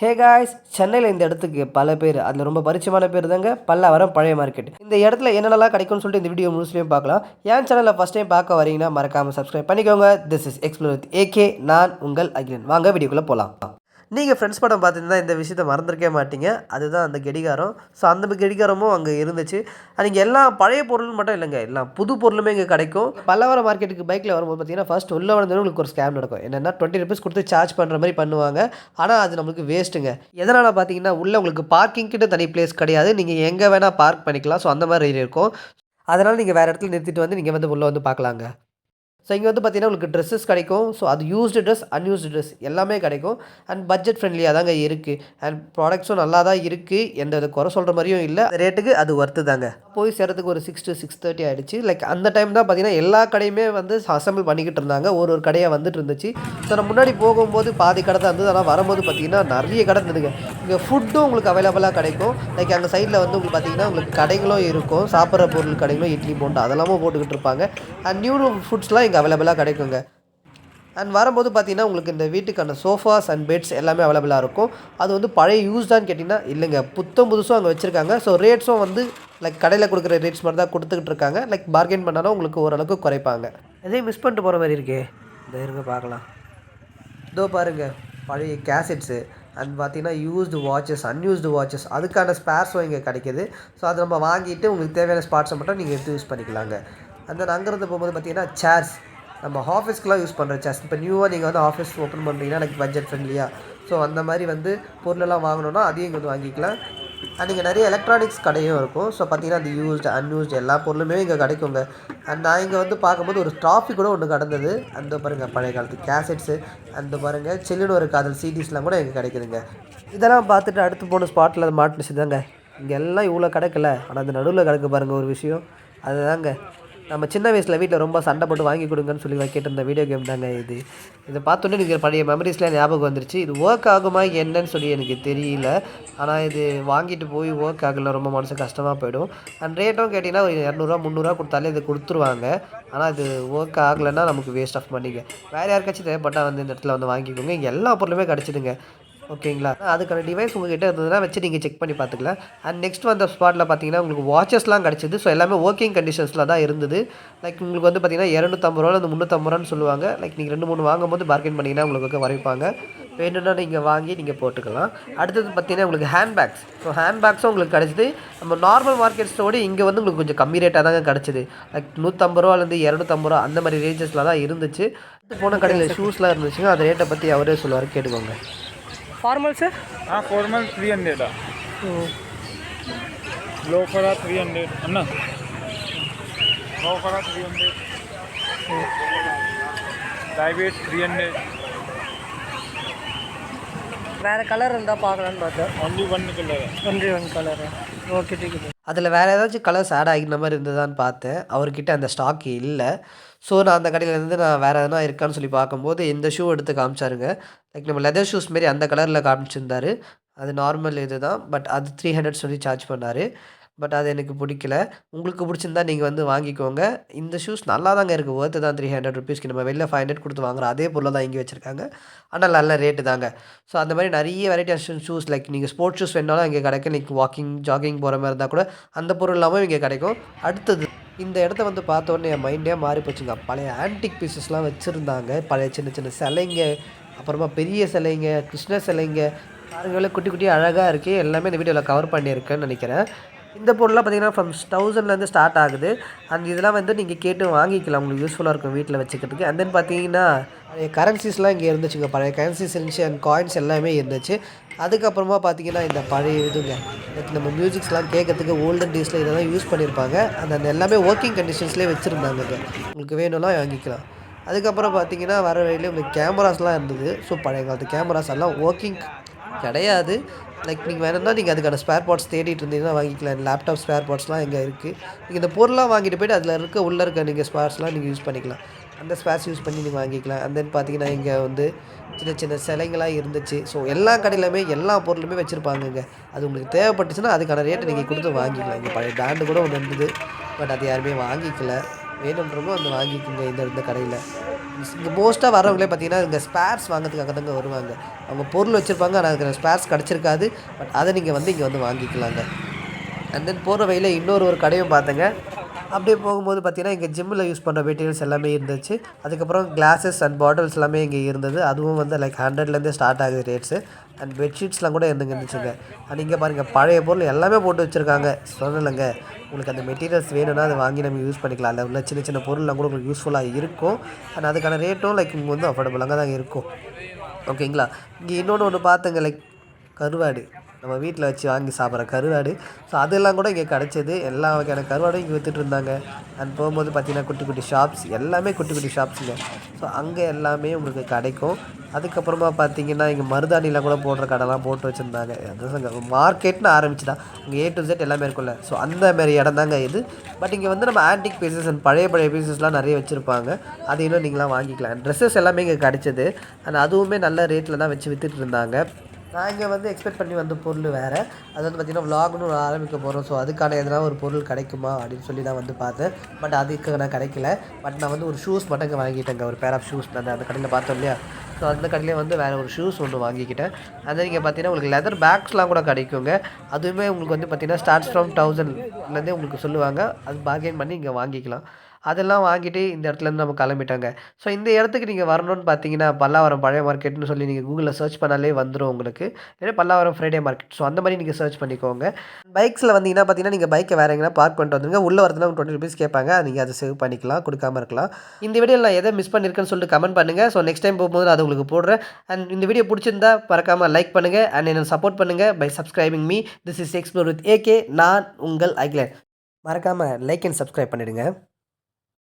Hey guys சென்னையில் இந்த இடத்துக்கு பல பேர் அதில் ரொம்ப பரிச்சயமான பேர் தாங்க பல்லாவரம் பழைய மார்க்கெட் இந்த இடத்துல என்னென்னலாம் கிடைக்கும்னு சொல்லிட்டு இந்த வீடியோ முழுசுலையும் பார்க்கலாம். என் சேனலில் ஃபஸ்ட் டைம் பார்க்க வரீங்கன்னா மறக்காமல் சப்ஸ்கிரைப் பண்ணிக்கோங்க. திஸ் இஸ் எக்ஸ்ப்ளோர் ஏகே நான் உங்கள் அகிலன். வாங்க வீடியோக்குள்ளே போகலாம் நீங்கள் ஃப்ரெண்ட்ஸ் படம் பார்த்துருந்தா இந்த விஷயத்தை மறந்துருக்கே மாட்டீங்க. அதுதான் அந்த கடிகாரம். ஸோ அந்த கடிகாரமும் அங்கே இருந்துச்சு. நீங்கள் எல்லா பழைய பொருளும் மட்டும் இல்லைங்க. எல்லா புது பொருளுமே இங்கே கிடைக்கும். பல்லவர மார்க்கெட்டுக்கு பைக்கில் வரும்போது பார்த்தீங்கன்னா ஃபர்ஸ்ட் உள்ளே வந்தோடனே உங்களுக்கு ஒரு ஸ்கேம் நடக்கும். என்னென்னா டுவெண்ட்டி ருபீஸ் கொடுத்து சார்ஜ் பண்ணுற மாதிரி பண்ணுவாங்க. ஆனால் அது நம்மளுக்கு வேஸ்ட்டுங்க எதனால் பார்த்தீங்கன்னா உள்ளே உங்களுக்கு பார்க்கிங் கிட்ட தனி பிளேஸ் கிடையாது. நீங்கள் எங்கே வேணால் பார்க் பண்ணிக்கலாம். ஸோ அந்த மாதிரி இருக்கும். அதனால் நீங்கள் வேறு இடத்துல நிறுத்திட்டு வந்து நீங்கள் வந்து உள்ளே வந்து பார்க்கலாங்க. ஸோ இங்கே வந்து பார்த்தீங்கன்னா உங்களுக்கு ட்ரெஸ்ஸஸ் கிடைக்கும். ஸோ அது யூஸ்டு ட்ரெஸ் அன்யூஸ்டு ட்ரெஸ் எல்லாமே கிடைக்கும். அண்ட் பட்ஜெட் ஃப்ரெண்ட்லியாக தாங்க இருக்குது அண்ட் ப்ராடக்ட்ஸும் நல்லா தான் இருக்குது எந்த வித குறை சொல்கிற மாதிரியும் இல்லை. ரேட்டுக்கு அது ஒர்த்து தாங்க. போய் சேரத்துக்கு ஒரு சிக்ஸ் டு சிக்ஸ் தேர்ட்டி ஆகிடுச்சு லைக் அந்த டைம் தான் பார்த்தீங்கன்னா எல்லா கடையுமே வந்து அசம்பிள் பண்ணிக்கிட்டு இருந்தாங்க. ஒரு ஒரு கடையாக வந்துட்டு இருந்துச்சு. ஸோ நான் முன்னாடி போகும்போது பாதி கடை தான் இருந்தது. ஆனால் வரும்போது பார்த்தீங்கன்னா நிறைய கடை இருந்ததுங்க. இங்கே ஃபுட்டும் உங்களுக்கு அவைலபிளாக கிடைக்கும். லைக் அங்கே சைடில் வந்து உங்களுக்கு பார்த்தீங்கன்னா உங்களுக்கு கடைகளும் இருக்கும். சாப்பிட்ற பொருள் கடைகளும் இட்லி போண்டா அதெல்லாமும் போட்டுக்கிட்டு இருப்பாங்க. அண்ட் நியூ ஃபுட்ஸ்லாம் இங்கே அவைலபிளாக கிடைக்குங்க. அண்ட் வரும்போது பார்த்தீங்கன்னா உங்களுக்கு இந்த வீட்டுக்கான சோஃபாஸ் அண்ட் பெட்ஸ் எல்லாமே அவைலபிளாக இருக்கும். அது வந்து பழைய யூஸ்டான்னு கேட்டிங்கன்னா இல்லைங்க. புத்தம் புதுசும் அங்கே வச்சுருக்காங்க. ஸோ ரேட்ஸும் வந்து லைக் கடையில் கொடுக்குற ரேட்ஸ் மாதிரி தான் கொடுத்துக்கிட்டு இருக்காங்க. லைக் பார்கெயின் பண்ணாலும் உங்களுக்கு ஓரளவுக்கு குறைப்பாங்க. எதையும் மிஸ் பண்ணிட்டு போகிற மாதிரி இருக்கே. இந்த இருங்க பார்க்கலாம். இதோ பாருங்கள் பழைய கேசட்ஸு அண்ட் பார்த்தீங்கன்னா யூஸ்டு வாட்சஸ் அன்யூஸ்டு வாட்சஸ் அதுக்கான ஸ்பேர்ஸும் இங்கே கிடைக்கிது. ஸோ அதை நம்ம வாங்கிட்டு உங்களுக்கு தேவையான ஸ்பாட்ஸை மட்டும் நீங்கள் எடுத்து யூஸ் பண்ணிக்கலாங்க. அந்த அங்கேருந்து போகும்போது பார்த்தீங்கன்னா சேர்ஸ் நம்ம ஆஃபீஸ்க்குலாம் யூஸ் பண்ணுற சேர்ஸ் இப்போ நியூவாக நீங்கள் வந்து ஆஃபீஸ் ஓப்பன் பண்ணுறீங்கன்னா எனக்கு பட்ஜெட் ஃப்ரெண்ட்லியாக ஸோ அந்த மாதிரி வந்து பொருளெல்லாம் வாங்கணுன்னா அதையும் இங்கே வந்து வாங்கிக்கலாம். அண்ட் இங்கே நிறைய எலக்ட்ரானிக்ஸ் கடையும் இருக்கும். ஸோ பார்த்தீங்கன்னா அந்த யூஸ்டு அன்யூஸ்டு எல்லா பொருளுமே இங்கே கிடைக்குங்க. அண்ட் நான் இங்கே வந்து பார்க்கும்போது ஒரு ட்ராஃபி கூட ஒன்று கடந்தது. அந்த பாருங்கள் பழைய காலத்து கேசட்ஸு அந்த பாருங்கள் சில்லுன்னு ஒரு காதல் சிடிஸ்லாம் கூட இங்கே கிடைக்குதுங்க. இதெல்லாம் பார்த்துட்டு அடுத்து போன ஸ்பாட்டில் மாட்டினுச்சு தாங்க இங்கே எல்லாம் இவ்வளோ கிடைக்கல. ஆனால் அந்த நடுவில் கிடக்கு பாருங்கள் ஒரு விஷயம். அதுதாங்க. நம்ம சின்ன வயசில் வீட்டில் ரொம்ப சண்டை போட்டு வாங்கி கொடுங்கன்னு சொல்லி கேட்டிருந்த வீடியோ கேம் தாங்க இது. இதை பார்த்தோன்னே நீங்கள் பழைய மெமரிஸ்லாம் ஞாபகம் வந்துருச்சு. இது ஒர்க் ஆகுமா என்னன்னு சொல்லி எனக்கு தெரியல. ஆனால் இது வாங்கிட்டு போய் ஒர்க் ஆகல ரொம்ப மனசு கஷ்டமாக போயிடும். அண்ட் ரேட்டும் கேட்டிங்கன்னா ஒரு இரநூறுவா முந்நூறுரூவா கொடுத்தாலே இது கொடுத்துருவாங்க. ஆனால் இது ஒர்க் ஆகலைன்னா நமக்கு வேஸ்ட் ஆஃப் பண்ணிங்க வேறு யாருக்காச்சும் தேவைப்பட்டால் வந்து இந்த இடத்துல வந்து வாங்கிக்கோங்க. இங்கே எல்லா பொருளுமே கிடச்சிடுங்க. ஓகேங்களா? அதுக்கான டிவைஸ் உங்ககிட்ட இருந்ததுன்னா வச்சு நீங்கள் செக் பண்ணி பார்த்துக்கலாம். அண்ட் நெக்ஸ்ட் வந்த ஸ்பாட்டில் பார்த்தீங்கன்னா உங்களுக்கு வாட்சஸ்லாம் கிடச்சிது. ஸோ எல்லாமே ஒர்க்கிங் கண்டிஷன்ஸில் தான் இருந்தது. லைக் உங்களுக்கு வந்து பார்த்தீங்கன்னா இரநூத்தம்பது ரூபா அந்த முந்நூற்றம்பது ரூபான்னு சொல்லுவாங்க. லைக் நீங்கள் ரெண்டு மூணு வாங்கும்போது பார்கெயின் பண்ணிங்கன்னா உங்களுக்கு வரைப்பாங்க வேணும்னா நீங்கள் வாங்கி நீங்கள் போட்டுக்கலாம். அடுத்தது பார்த்தீங்கன்னா உங்களுக்கு ஹேண்ட்பேக்ஸ் ஸோ ஹேண்ட்பேக்ஸும் உங்களுக்கு கிடச்சிது. நம்ம நார்மல் மார்க்கெட்ஸோட இங்கே வந்து உங்களுக்கு கொஞ்சம் கம்மி ரேட்டாக தாங்க கிடச்சிது. லைக் நூற்றம்பது ரூபாலேருந்து இரநூத்தம்பது ரூபா அந்த மாதிரி ரேஞ்சஸில் தான் இருந்துச்சு. போன கடையில் ஷூஸ்லாம் இருந்துச்சுங்க அந்த ரேட்டை பற்றி அவரே சொல்லுவார். கேட்டுக்கோங்க. ஃபார்மல்ஸு ஆ ஃபார்மல் த்ரீ ஹண்ட்ரடா ஓ லோஃபரா த்ரீ ஹண்ட்ரட் என்ன லோஃபரா த்ரீ ஹண்ட்ரட் டைவேட் த்ரீ ஹண்ட்ரட் வேறு கலர் இருந்தால் பார்க்கலான்னு பார்த்தேன். Only one colour only one colour okay ticket அதில் வேறு ஏதாச்சும் கலர்ஸ் ஆட் ஆகின மாதிரி இருந்ததான்னு பார்த்தேன். அவர்கிட்ட அந்த ஸ்டாக் இல்லை. ஸோ நான் அந்த கடையிலேருந்து நான் வேறு எதனா இருக்கான்னு சொல்லி பார்க்கும்போது இந்த ஷூ எடுத்து காமிச்சாருங்க. லைக் நம்ம லெதர் ஷூஸ் மாரி அந்த கலரில் காமிச்சிருந்தாரு. அது நார்மல் இது தான் பட் அது த்ரீ ஹண்ட்ரட் சொல்லி சார்ஜ் பண்ணார். பட் அது எனக்கு பிடிக்கல. உங்களுக்கு பிடிச்சிருந்தா நீங்கள் வந்து வாங்கிக்கோங்க. இந்த ஷூஸ் நல்லா தாங்க இருக்குது ஒர்த்து தான் த்ரீ ஹண்ட்ரட் ருபீஸ்க்கு நம்ம வெளில ஃபைவ் ஹண்ட்ரட் கொடுத்து வாங்குறோம் அதே பொருளை தான் இங்கே வச்சுருக்காங்க. ஆனால் நல்ல ரேட்டு தாங்க. ஸோ அந்த மாதிரி நிறைய வெரைட்டி ஷூஸ் லைக் நீங்கள் ஸ்போர்ட்ஸ் ஷூஸ் வேணாலும் இங்கே கிடைக்கும். லைக் வாக்கிங் ஜாகிங் போகிற மாதிரி இருந்தால் கூட அந்த பொருள் இல்லாமல் இங்கே கிடைக்கும். அடுத்தது இந்த இடத்த வந்து பார்த்த உடனே என் மைண்டே மாறி போச்சுங்க. பழைய ஆன்டிக் பீசஸ்லாம் வச்சுருந்தாங்க. பழைய சின்ன சின்ன சிலைங்க அப்புறமா பெரிய சிலைங்க கிருஷ்ண சிலைங்க. பாருங்களேன் குட்டி குட்டி அழகாக இருக்குது எல்லாமே இந்த வீடியோவில் கவர் பண்ணியிருக்கேன்னு நினைக்கிறேன். இந்த பொருள்லாம் பார்த்தீங்கன்னா ஃப்ரம் தௌசண்ட்லேருந்து ஸ்டார்ட் ஆகுது. அண்ட் இதெல்லாம் வந்து நீங்கள் கேட்டு வாங்கிக்கலாம். உங்களுக்கு யூஸ்ஃபுல்லாக இருக்கும் வீட்டில் வச்சுக்கிறதுக்கு. அண்ட் தென் பார்த்தீங்கன்னா பழைய கரன்சிஸ்லாம் இங்கே இருந்துச்சுங்க பழைய கரன்சிஸ் இருந்துச்சு அண்ட் காயின்ஸ் எல்லாமே இருந்துச்சு. அதுக்கப்புறமா பார்த்தீங்கன்னா இந்த பழைய இதுங்க நம்ம மியூசிக்ஸ்லாம் கேட்கறதுக்கு ஓல்டன் டேஸில் இதெல்லாம் யூஸ் பண்ணியிருப்பாங்க. அந்த அந்த எல்லாமே ஒர்க்கிங் கண்டிஷன்ஸ்லேயே வச்சுருந்தாங்க உங்களுக்கு வேணும்னா வாங்கிக்கலாம். அதுக்கப்புறம் பார்த்தீங்கன்னா வர வழியிலே உங்களுக்கு கேமராஸ்லாம் இருந்தது. ஸோ பழைய காலத்து கேமராஸ் எல்லாம் ஒர்க்கிங் கிடையாது. லைக் நீங்கள் வேணும்னா நீங்கள் அதுக்கான ஸ்பேர் பார்ட்ஸ் தேடிட்டு இருந்தீங்கன்னா வாங்கிக்கலாம். லேப்டாப் ஸ்பேர் பார்ட்ஸ்லாம் இங்கே இருக்குது நீங்கள் இந்த பொருளாக வாங்கிட்டு போய்ட்டு அதில் இருக்க உள்ளே இருக்க நீங்கள் ஸ்பேர்ஸ்லாம் நீங்கள் யூஸ் பண்ணிக்கலாம். அந்த ஸ்பேர்ஸ் யூஸ் பண்ணி நீங்கள் வாங்கிக்கலாம். அண்ட் தென் பார்த்தீங்கன்னா இங்கே வந்து சின்ன சின்ன சிலைங்களாக இருந்துச்சு. ஸோ எல்லா கடையிலுமே எல்லா பொருளுமே வச்சுருப்பாங்கங்க. அது உங்களுக்கு தேவைப்பட்டுச்சுன்னா அதுக்கான ரேட்டை நீங்கள் கொடுத்து வாங்கிக்கலாம். இங்கே பழைய பிராண்டு கூட ஒன்று இருந்தது. பட் அது யாருமே வாங்கிக்கல. வேணுன்றமோ வந்து வாங்கிக்கோங்க இந்த இந்த கடையில். இங்கே மோஸ்ட்டாக வரவங்களே பார்த்தீங்கன்னா இங்கே ஸ்பேர்ஸ் வாங்குறதுக்காக தாங்க வருவாங்க. அவங்க பொருள் வச்சுருப்பாங்க ஆனால் அதுக்கு ஸ்பேர்ஸ் கிடச்சிருக்காது. பட் அதை நீங்கள் வந்து இங்கே வந்து வாங்கிக்கலாங்க. அண்ட் தென் போகிற வழியில் இன்னொரு ஒரு கடையும் பார்த்தேங்க. அப்படியே போகும்போது பார்த்தீங்கன்னா இங்கே ஜிம்மில் யூஸ் பண்ணுற மெட்டீரியல்ஸ் எல்லாமே இருந்துச்சு. அதுக்கப்புறம் கிளாஸஸ் அண்ட் பாட்டில்ஸ் எல்லாமே இங்கே இருந்தது. அதுவும் வந்து லைக் ஹண்ட்ரட்லேருந்தே ஸ்டார்ட் ஆகுது ரேட்ஸு அண்ட் பெட்ஷீட்ஸ்லாம் கூட இருந்துங்க இருந்துச்சுங்க. அண்ட் இங்கே பாருங்கள் பழைய பொருள் எல்லாமே போட்டு வச்சுருக்காங்க. சொல்லலைங்க. உங்களுக்கு அந்த மெட்டீரியல்ஸ் வேணும்னா அதை வாங்கி நம்ம யூஸ் பண்ணிக்கலாம். அதில் உள்ள சின்ன சின்ன பொருள்லாம் கூட உங்களுக்கு யூஸ்ஃபுல்லாக இருக்கும். அண்ட் அதுக்கான ரேட்டும் லைக் இங்கே வந்து அஃபோர்டபுளாக தான் இருக்கும். ஓகேங்களா இங்கே இன்னொன்று ஒன்று பார்த்துங்க லைக் கருவாடு. நம்ம வீட்டில் வச்சு வாங்கி சாப்பிட்ற கருவாடு. ஸோ அதெல்லாம் கூட இங்கே கிடச்சிது. எல்லா வகையான கருவாடும் இங்கே விற்றுட்டு இருந்தாங்க. அண்ட் போகும்போது பார்த்தீங்கன்னா குட்டி குட்டி ஷாப்ஸ் எல்லாமே குட்டி குட்டி ஷாப்ஸுங்க ஸோ அங்கே எல்லாமே உங்களுக்கு கிடைக்கும். அதுக்கப்புறமா பார்த்தீங்கன்னா இங்கே மருதாணியில் கூட போடுற கடைலாம் போட்டு வச்சுருந்தாங்க. அதுதாங்க மார்க்கெட்னு ஆரம்பிச்சுட்டா. இங்கே ஏ டு ஜெட் எல்லாமே இருக்கும்ல. ஸோ அந்த மாதிரி இடம் தாங்க இது. பட் இங்கே வந்து நம்ம ஆன்டிக் பீசஸ் அண்ட் பழைய பழைய பீசஸ்லாம் நிறைய வச்சுருப்பாங்க. அது இன்னும் நீங்களாம் வாங்கிக்கலாம். ட்ரெஸ்ஸஸ் எல்லாமே இங்கே கிடச்சிது. அண்ட் அதுவுமே நல்ல ரேட்டில் தான் வச்சு விற்றுட்டு இருந்தாங்க. நான் இங்கே வந்து எக்ஸ்பெக்ட் பண்ணி வந்த பொருள் வேறு. அது வந்து பார்த்திங்கன்னா vlogனு ஆரம்பிக்க போகிறோம் ஸோ அதுக்கான எதனா ஒரு பொருள் கிடைக்குமா அப்படின்னு சொல்லி தான் வந்து பார்த்தேன். பட் அதுக்கு நான் கிடைக்கல. பட் நான் வந்து ஒரு ஷூஸ் மட்டும் இங்கே வாங்கிட்டேங்க. ஒரு பேர் ஆஃப் ஷூஸ் நான் அந்த கடையில் பார்த்தோம் இல்லையா? ஸோ அந்த கடையிலே வந்து வேறு ஒரு ஷூஸ் ஒன்று வாங்கிக்கிட்டேன். அது இங்கே பார்த்தீங்கன்னா உங்களுக்கு லெதர் பேக்ஸ்லாம் கூட கிடைக்குங்க. அதுவுமே உங்களுக்கு வந்து பார்த்திங்கன்னா ஸ்டார்ட்ஸ் ஃப்ரம் தௌசண்ட்லேருந்தே உங்களுக்கு சொல்லுவாங்க. அது பார்கெயின் பண்ணி இங்கே வாங்கிக்கலாம். அதெல்லாம் வாங்கிட்டு இந்த இடத்துலேருந்து நம்ம கிளம்பிட்டாங்க. ஸோ இந்த இடத்துக்கு நீங்கள் வரணும்னு பார்த்தீங்கன்னா பல்லாவரம் பழைய மார்க்கெட்னு சொல்லி நீங்கள் கூகுளில் சர்ச் பண்ணாலே வந்துடும் உங்களுக்கு. இல்லை பல்லாவரம் ஃப்ரைடே மார்க்கெட் ஸோ அந்த மாதிரி நீங்கள் சர்ச் பண்ணிக்கோங்க. பைக்ஸில் வந்தீங்கன்னா பார்த்தீங்கன்னா நீங்கள் பைக்கை வேறு எங்கன்னா பார்க் பண்ணிட்டு வந்துருங்க. உள்ளே வரதுனா டுவெண்ட்டி ருபீஸ் கேட்பாங்க. நீங்கள் அதை சேவ் பண்ணிக்கலாம் கொடுக்காம இருக்கலாம். இந்த வீடியோ நான் எதை மிஸ் பண்ணியிருக்கேன்னு சொல்லிட்டு கமெண்ட் பண்ணுங்கள் ஸோ நெக்ஸ்ட் டைம் போகும்போது நான் அது உங்களுக்கு போடுறேன். அண்ட் இந்த வீடியோ பிடிச்சிருந்தா பறக்காமல் லைக் பண்ணுங்கள் அண்ட் என்ன சப்போர்ட் பண்ணுங்கள் by subscribing me this is explore with A K உங்கள் ஐக்லேன் மறக்காமல் லைக் அண்ட் சப்ஸ்கிரைப் பண்ணிவிடுங்க